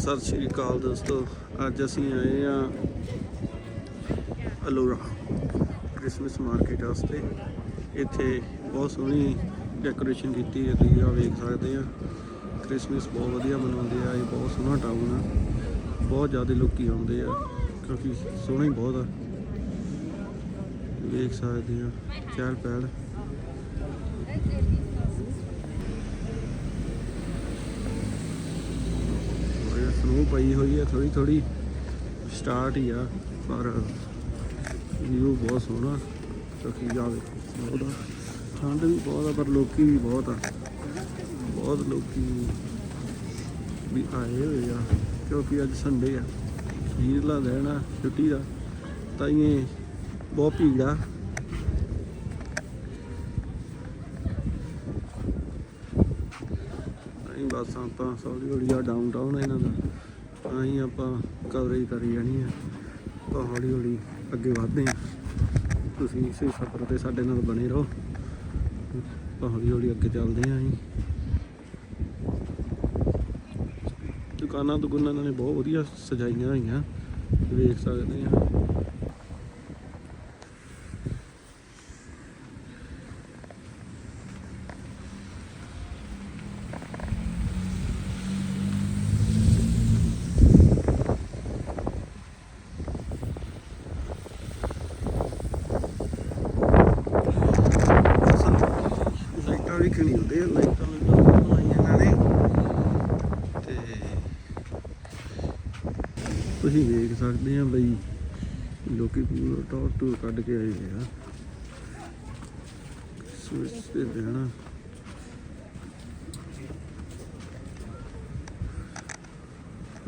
ਸਤਿ ਸ਼੍ਰੀ ਅਕਾਲ ਦੋਸਤੋ, ਅੱਜ ਅਸੀਂ ਆਏ ਆ ਅਲੋਰਾ ਕ੍ਰਿਸਮਸ ਮਾਰਕੀਟ ਵਾਸਤੇ। ਇੱਥੇ ਬਹੁਤ ਸੋਹਣੀ ਡੈਕੋਰੇਸ਼ਨ ਕੀਤੀ ਹੈ, ਤੁਸੀਂ ਆ ਵੇਖ ਸਕਦੇ ਆ ਕ੍ਰਿਸਮਸ ਬਹੁਤ ਵਧੀਆ ਮਨਾਉਂਦੇ ਆ, ਇਹ ਬਹੁਤ ਸੋਹਣਾ ਟਾਊਨ ਆ। ਬਹੁਤ ਜ਼ਿਆਦਾ ਲੋਕੀ ਆਉਂਦੇ ਆ, ਕਿਉਂਕਿ ਸੋਹਣਾ ਹੀ ਬਹੁਤ ਆ। ਵੇਖ ਸਕਦੇ ਆ ਚਹਿਲ ਪਹਿਲ ਇਹ ਸਨੋ ਪਈ ਹੋਈ ਹੈ ਥੋੜੀ ਥੋੜੀ ਸਟਾਰਟ ਹੀ ਆ, ਪਰ ਵੀਊ ਬਹੁਤ ਸੋਹਣਾ, ਕਿਉਂਕਿ ਜਾਵੇ ਬਹੁਤ ਠੰਡ ਵੀ ਬਹੁਤ ਆ, ਪਰ ਲੋਕੀ ਵੀ ਬਹੁਤ ਆ। ਬਹੁਤ ਲੋਕੀ ਵੀ ਆਏ ਹੋਏ ਆ, ਕਿਉਂਕਿ ਅੱਜ ਸੰਡੇ ਆ। ਵੀਰਲਾ ਦਿਨ ਆ, ਛੁੱਟੀ ਦਾ ਤਾਂ ਇਹ ਬਹੁਤ ਭੀੜ ਆ। ਅਸੀਂ ਬਸ, ਆਪਾਂ ਹੌਲੀ ਹੌਲੀ ਆ ਡਾਊਨਟਾਊਨ ਇਹਨਾਂ ਦਾ। ਤਾਂ ਹੀ ਆਪਾਂ ਕਵਰੇਜ ਕਰੀ ਜਾਣੀ ਆ। ਆਪਾਂ ਹੌਲੀ ਹੌਲੀ ਅੱਗੇ ਵਧਦੇ ਆ। ਤੁਸੀਂ ਇਸੇ ਸਫ਼ਰ ਤੇ ਸਾਡੇ ਨਾਲ ਬਣੇ ਰਹੋ। ਤਾਂ ਹੌਲੀ ਹੌਲੀ ਅੱਗੇ ਚੱਲਦੇ ਆ ਅਸੀਂ ਦੁਕਾਨਾਂ ਦੁਕਾਨਾਂ ਇਹਨਾਂ ਨੇ ਬਹੁਤ ਵਧੀਆ ਸਜਾਈਆਂ ਹੋਈਆਂ। ਵੇਖ ਸਕਦੇ ਆ ਲਾਈਟਾਂ ਵੀ ਖਣੀ ਹੁੰਦੇ ਆ ਲਾਈਟਾਂ ਲੂਟਾਂ ਬਣਾਈਆਂ ਇਹਨਾਂ ਨੇ ਤੇ ਤੁਸੀਂ ਵੇਖ ਸਕਦੇ ਆ ਬਈ, ਲੋਕੀ ਪੂਰਾ ਟੌਰ ਟੂਰ ਕੱਢ ਕੇ ਆਏ ਹੋਏ ਆ। ਸਵਿਚ ਤੇ ਦੇਣਾ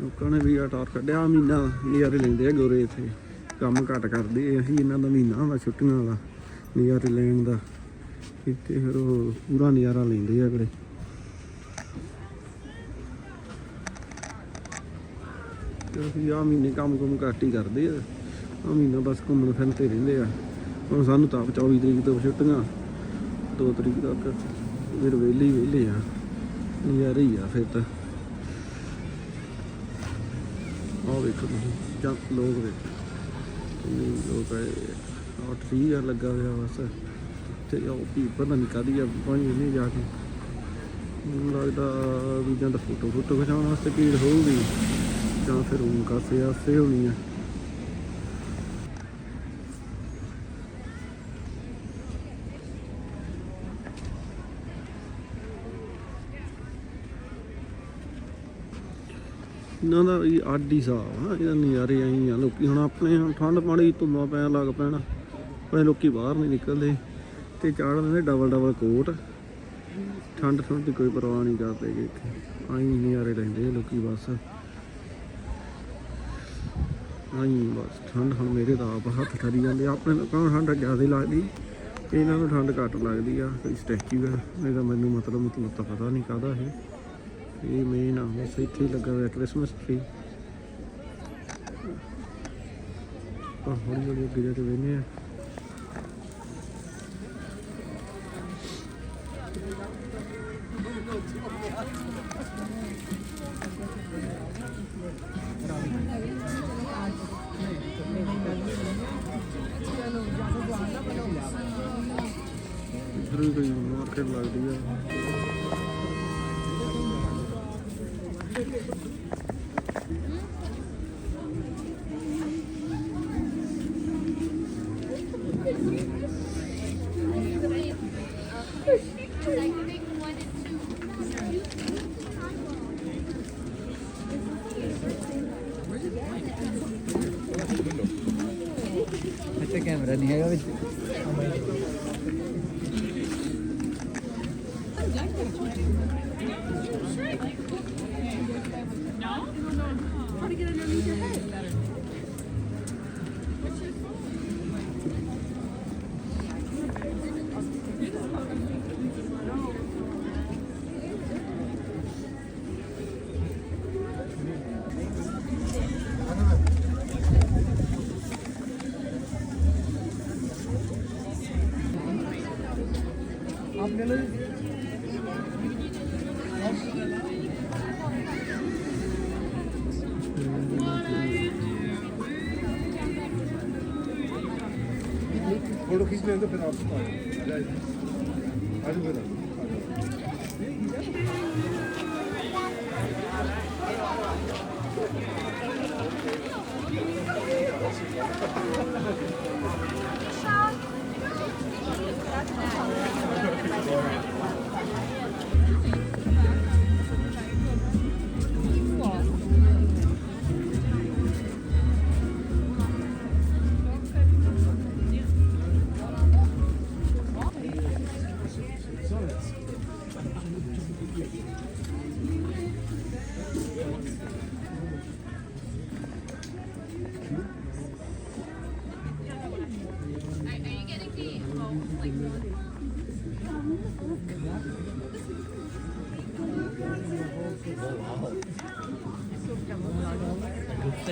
ਲੋਕਾਂ ਨੇ ਵੀ ਆ ਟੌਰ ਕੱਢਿਆ ਮਹੀਨਾ ਨਜ਼ਾਰੇ ਲੈਂਦੇ ਆ ਗੋਰੇ ਇੱਥੇ। ਕੰਮ ਘੱਟ ਕਰਦੇ ਅਸੀਂ ਇਹਨਾਂ ਦਾ ਮਹੀਨਾ ਹੁੰਦਾ ਛੁੱਟੀਆਂ ਵਾਲਾ ਨਜ਼ਾਰੇ ਲੈਣ ਦਾ। ਇੱਥੇ ਫਿਰ ਉਹ ਪੂਰਾ ਨਜ਼ਾਰਾ ਲੈਂਦੇ ਆ ਅਗਲੇ। ਅਸੀਂ ਆ ਮਹੀਨੇ ਕੰਮ ਕੁਮ ਘੱਟ ਹੀ ਕਰਦੇ ਆ। ਆ ਮਹੀਨਾ ਬਸ ਘੁੰਮਣ ਫਿਰਨ ਤੇ ਰਹਿੰਦੇ ਆ। ਹੁਣ ਸਾਨੂੰ ਤਾਂ 24 ਤਰੀਕ ਤੋਂ ਛੁੱਟੀਆਂ 2 ਤਰੀਕ ਤੱਕ। ਫਿਰ ਵਿਹਲੇ ਹੀ ਵਿਹਲੇ ਆ। ਨਜ਼ਾਰੇ ਹੀ ਆ ਫਿਰ ਤਾਂ। ਆਹ ਵੇਖੋ ਤੁਸੀਂ, ਜਾਂ ਲੋਕ ਵੇਖੋ। ਕਿੰਨੇ ਲੋਕ ਆਏ ਆ। ਟਰੀ ਆ ਲੱਗਾ ਹੋਇਆ ਬਸ। ਤੇ ਉਹ ਵੀ ਪਤਾ ਨਹੀਂ ਕਾਦੀ ਆ, ਪਾਣੀ ਨਹੀਂ ਜਾ ਕੇ। ਮੈਨੂੰ ਲੱਗਦਾ ਵੀ ਜਾਂ ਤਾਂ ਫੋਟੋ ਫੋਟੋ ਖਿਚਾਉਣ ਵਾਸਤੇ ਭੀੜ ਹੋਊਗੀ। ਜਾਂ ਫਿਰ ਉਹ ਕਾਸੇ ਆਸੇ ਹੋਣੀ ਆ ਇਹਨਾਂ ਦਾ ਵੀ ਅੱਡ ਹੀ ਹਿਸਾਬ ਆ ਇਹਦਾ ਨਜ਼ਾਰੇ ਆਈ ਆ। ਲੋਕੀ ਹੁਣ ਆਪਣੇ ਹੁਣ ਠੰਡ ਪਾਣੀ ਧੁੰਮਾਂ ਪੈਣ ਲੱਗ ਪੈਣ ਪਰ ਲੋਕੀ ਬਾਹਰ ਨਹੀਂ ਨਿਕਲਦੇ। ਤੇ ਚਾੜ ਲੈਂਦੇ ਡਬਲ ਡਬਲ ਕੋਟ ਠੰਡ ਠੰਡ ਦੀ ਕੋਈ ਪਰਵਾਹ ਨਹੀਂ ਕਰਦੇ ਗੇ ਇੱਥੇ। ਆਈ ਨਜ਼ਾਰੇ ਲੈਂਦੇ ਲੋਕੀ ਬਸ। ਆਈ, ਬਸ ਠੰਡ ਹੁਣ ਮੇਰੇ ਤਾਂ ਆਪ ਹੱਥ ਠਰੀ ਜਾਂਦੇ ਆ। ਆਪਣੇ ਲੋਕਾਂ ਨੂੰ ਠੰਡ ਜ਼ਿਆਦਾ ਲੱਗਦੀ? ਇਹਨਾਂ ਨੂੰ ਠੰਡ ਘੱਟ ਲੱਗਦੀ ਆ, ਕੋਈ ਸਟੈਚੂ ਆ ਇਹਦਾ ਮੈਨੂੰ ਮਤਲਬ ਮਤਲਬ ਤਾਂ ਪਤਾ ਨਹੀਂ ਕਾਹਦਾ ਇਹ। ਇਹ ਮੇਨ ਆ, ਬਸ ਇੱਥੇ ਹੀ ਲੱਗਾ ਹੋਇਆ ਕ੍ਰਿਸਮਸ ਟ੍ਰੀ ਆ ਹੌਲੀ ਹੌਲੀ ਅੱਗੇ ਜਾ ਕੇ ਵੇਨੇ ਆ। ਕੋਈ ਮਾਰਕੀਟ ਲੱਗਦੀ ਆ ਇੱਥੇ Gracias. hizmende penaltı var. Hadi bakalım.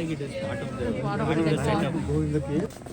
Like it is part of the part of the setup.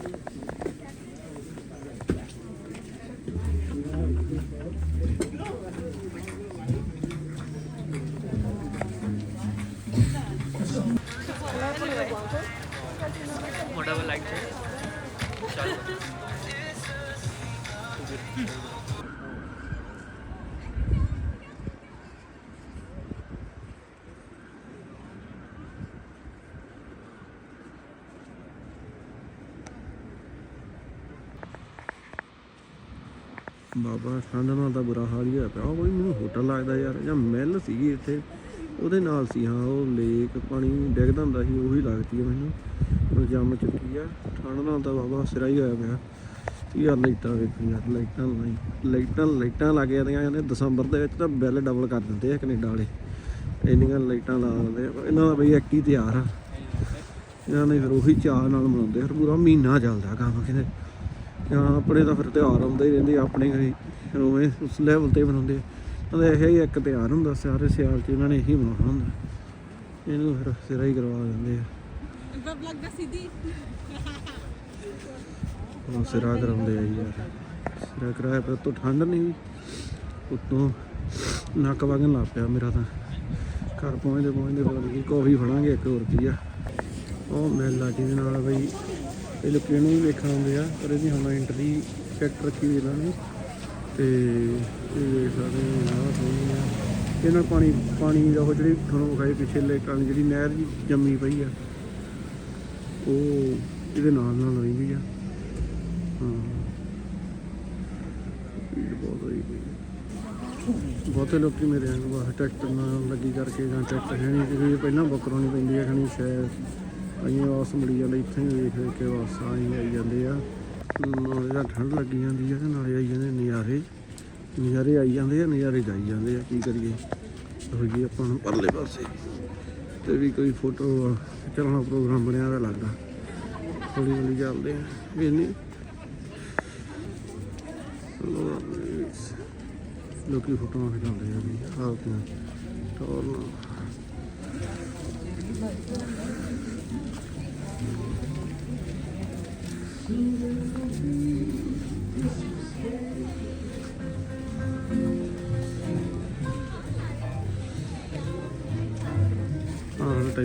ਬਾਬਾ, ਠੰਡ ਨਾਲ ਤਾਂ ਬੁਰਾ ਹਾਲ ਹੀ ਹੋਇਆ ਪਿਆ। ਉਹ ਕੋਈ ਮੈਨੂੰ ਹੋਟਲ ਲੱਗਦਾ ਯਾਰ, ਜਾਂ ਮਿਲ ਸੀਗੀ ਇੱਥੇ। ਉਹਦੇ ਨਾਲ ਸੀ, ਹਾਂ, ਉਹ ਲੇਕ ਪਾਣੀ ਡਿੱਗਦਾ ਹੁੰਦਾ ਸੀ, ਉਹੀ ਲੱਗਦੀ ਹੈ ਮੈਨੂੰ। ਉਹ ਜੰਮ ਚੁੱਕੀ ਆ। ਠੰਡ ਨਾਲ ਤਾਂ ਬਾਬਾ ਸਿਰਾ ਹੀ ਹੋਇਆ ਪਿਆ। ਯਾਰ, ਲਾਈਟਾਂ ਵੇਖੋ ਯਾਰ, ਲਾਈਟਾਂ ਲਾਈਟਾਂ ਲਾਈਟਾਂ ਲੱਗ ਜਾਂਦੀਆਂ ਜਾਂਦੇ ਦਸੰਬਰ ਦੇ ਵਿੱਚ ਤਾਂ ਬਿੱਲ ਡਬਲ ਕਰ ਦਿੰਦੇ ਆ ਕੈਨੇਡਾ ਵਾਲੇ। ਇੰਨੀਆਂ ਲਾਈਟਾਂ ਲਾ ਦਿੰਦੇ ਆ। ਇਹਨਾਂ ਦਾ ਬਈ ਇੱਕ ਹੀ ਤਿਉਹਾਰ ਆ। ਇਹਨਾਂ ਨੇ ਫਿਰ ਉਹੀ ਚਾਅ ਨਾਲ ਮਨਾਉਂਦੇ ਫਿਰ ਪੂਰਾ ਮਹੀਨਾ ਚੱਲਦਾ ਕੰਮ ਕਹਿੰਦੇ ਆਪਣੇ ਤਾਂ ਫਿਰ ਤਿਉਹਾਰ ਆਉਂਦੇ ਹੀ ਰਹਿੰਦੇ ਆਪਣੇ ਘਰੇ ਉਵੇਂ ਉਸ ਲੈਵਲ ਤੇ ਮਨਾਉਂਦੇ ਆ। ਉਹਨਾਂ ਦਾ ਇਹ ਹੀ ਇੱਕ ਤਿਉਹਾਰ ਹੁੰਦਾ ਸਾਰੇ ਸਿਆਲ 'ਚ ਇਹਨਾਂ ਨੇ ਇਹੀ ਮਨਾਉਣਾ ਹੁੰਦਾ। ਇਹਨੂੰ ਫਿਰ ਸਿਰਾ ਹੀ ਕਰਵਾ ਦਿੰਦੇ ਆ। na si Di. ਉਹ ਸਿਰਾ ਕਰਾਉਂਦੇ ਆ ਜੀ ਯਾਰ। ਸਿਰਾ ਕਰਾਇਆ ਪਰ ਤੋਂ ਠੰਡ ਨਹੀਂ ਉਤੋਂ ਨੱਕ ਵਗਣ ਲੱਗ ਪਿਆ ਮੇਰਾ ਤਾਂ। ਘਰ ਪਹੁੰਚਦੇ ਪਹੁੰਚਦੇ ਪਤਾ ਨਹੀਂ ਕਾਫੀ ਫੜਾਂਗੇ ਇੱਕ ਹੋਰ ਕੀ ਆ। ਉਹ ਮੈਲ ਲਾਟੀ ਦੇ ਨਾਲ ਬਈ? ਇਹ ਲੋਕੀ ਇਹਨੂੰ ਵੀ ਵੇਖਣ ਆਉਂਦੇ ਆ, ਪਰ ਇਹਦੀ ਹੁਣ ਐਂਟਰੀ ਟਿਕਟ ਰੱਖੀ ਹੋਈ ਇਹਨਾਂ ਨੇ। ਤੇ ਇਹ ਵੇਖ ਸਕਦੇ ਹੋ, ਆਹ ਸੋਹਣੀ ਆ। ਇਹ ਪਾਣੀ ਪਾਣੀ ਦਾ ਉਹ ਜਿਹੜੀ ਤੁਹਾਨੂੰ ਵਿਖਾਈ ਪਿੱਛੇ ਲੇਕਾਂ ਜਿਹੜੀ ਨਹਿਰ ਜੀ ਜੰਮੀ ਪਈ ਆ, ਉਹ ਇਹਦੇ ਨਾਲ ਨਾਲ ਰਹਿੰਦੀ ਆ। ਹਾਂ। ਬਹੁਤ ਹੋਈ ਬਹੁਤੇ ਲੋਕੀ ਮੇਰੇ ਵਾਂਗ ਬਸ ਟਿਕਟ ਨਾਲ ਲੱਗੀ ਕਰਕੇ ਜਾਂ ਟਰੈਕਟਰ ਹੈ ਨਹੀਂ, ਕਿਉਂਕਿ ਪਹਿਲਾਂ ਬੁੱਕ ਕਰਾਉਣੀ ਪੈਂਦੀ ਹੈ ਖਣੀ ਸ਼ਾਇਦ। ਅਸੀਂ ਵਾਪਸ ਮੁੜੀ ਜਾਂਦੇ ਇੱਥੇ ਹੀ ਵੇਖ ਵੇਖ ਕੇ ਵਾਪਸ ਆਈ ਆਈ ਜਾਂਦੇ ਆ। ਨਾਲੇ ਤਾਂ ਠੰਡ ਲੱਗੀ ਜਾਂਦੀ ਆ ਤੇ ਨਾਲੇ ਆਈ ਜਾਂਦੇ ਨਜ਼ਾਰੇ। ਨਜ਼ਾਰੇ ਆਈ ਜਾਂਦੇ ਆ, ਨਜ਼ਾਰੇ ਜਾਈ ਜਾਂਦੇ ਆ, ਕੀ ਕਰੀਏ? ਹੋ ਜੀ ਆਪਾਂ ਨੂੰ ਪਰਲੇ ਪਾਸੇ। ਤੇ ਵੀ ਕੋਈ ਫੋਟੋ ਖਿੱਚਣਾ ਪ੍ਰੋਗਰਾਮ ਬਣਿਆ ਹੋਇਆ ਲੱਗਦਾ। ਹੌਲੀ ਹੌਲੀ ਚੱਲਦੇ ਆ। ਵੀ ਲੋਕੀ ਫੋਟੋਆਂ ਖਿਚਾਉਂਦੇ ਆ ਵੀ ਆਪਦੀਆਂ ਟੌਰ ਨਾਲ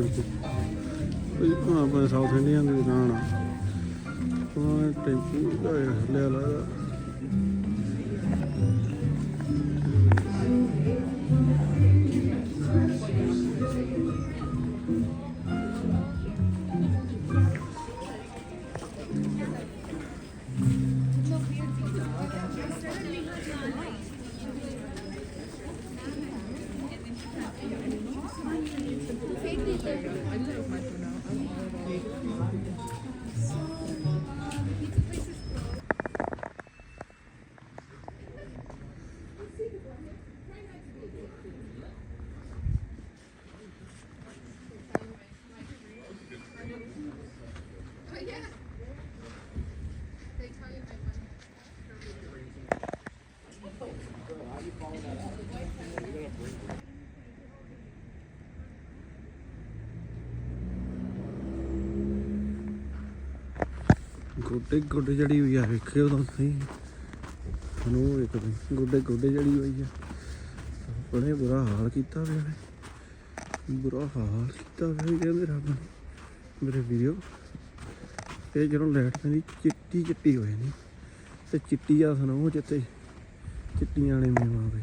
ਆਹ ਟਾਈਪ ਕੋਈ ਸਾਊਥ ਇੰਡੀਅਨ ਦੀ ਦੁਕਾਨ ਆ। ਉਹ ਟੈਂਪੂ ਲਿਆ ਲਾ। ਗੋਡੇ ਗੋਡੇ ਜੜੀ ਹੋਈ ਆ, ਵੇਖਿਓ ਤੁਸੀਂ। ਨੂੰ ਇੱਕ ਦਿਨ ਗੋਡੇ ਗੋਡੇ ਜੜੀ ਹੋਈ ਆ। ਬੜੇ ਬੁਰਾ ਹਾਲ ਕੀਤਾ ਪਿਆ ਨੇ ਬੁਰਾ ਹਾਲ ਕੀਤਾ ਪਿਆ ਕਹਿੰਦੇ ਰੱਬ ਨੇ। ਮੇਰੇ ਵੀਡੀਓ ਤੇ ਜਦੋਂ ਲਾਈਟ ਪੈਂਦੀ, ਚਿੱਟੀ ਚਿੱਟੀ ਹੋ ਜਾਂਦੀ। ਤੇ ਚਿੱਟੀ ਆ ਸਨੋ ਜਿੱਤੇ ਚਿੱਟੀਆਂ ਨੇ ਮੇਵਾ ਬਈ।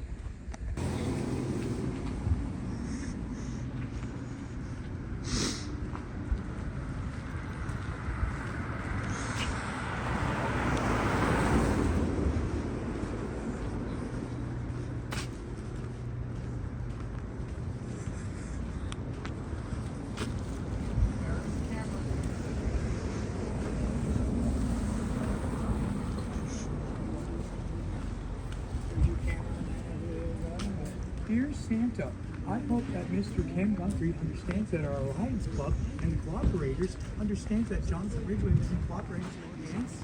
Dear Santa, I hope that Mr. Ken Guthrie understands that our Alliance Club and the cooperators understands that Johnson Ridgeway is in cooperation with the Ants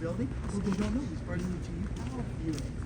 Building. Who don't know, he's part of the Power Unit.